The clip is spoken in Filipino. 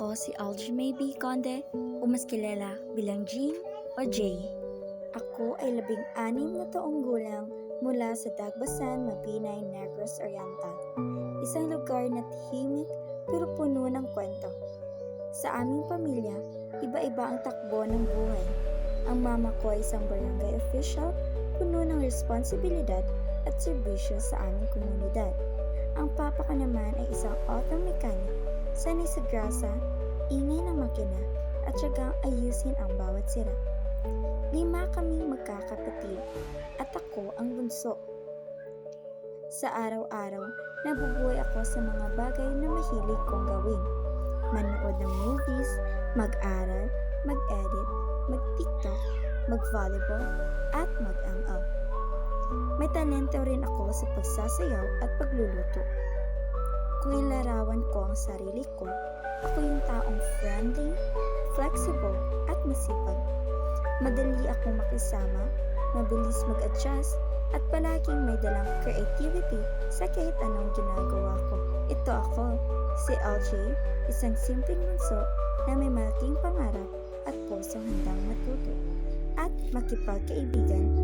Ako si Aljamae B. Conde o mas kilala bilang Jean o Jay. Ako ay labing anim na taong gulang mula sa Dagbasan, Mabinay, Negros Oriental. Isang lugar na tahimik pero puno ng kwento. Sa aming pamilya, iba-iba ang takbo ng buhay. Ang mama ko ay isang barangay official, puno ng responsibilidad at serbisyo sa aming komunidad. Ang papa ko naman ay isang auto mechanic, sanay sa grasa, ingay ng makina, at syagang ayusin ang bawat sira. Lima kaming magkakapatid at ako ang bunso. Sa araw-araw, nabubuhay ako sa mga bagay na mahilig kong gawin. Manood ng movies, mag-aral, mag-edit, mag-tiktok, mag-volleyball, at mag-ML. May talento rin ako sa pagsasayaw at pagluluto. Kung ilarawan ko ang sarili ko, ako yung taong friendly, flexible, at masipag. Madali akong makisama, mabilis mag-adjust, at palaging may dalang creativity sa kahit anong ginagawa ko. Ito ako, si LJ, isang simpleng bunso na may malaking pangarap at pusong handang matuto at makipagkaibigan.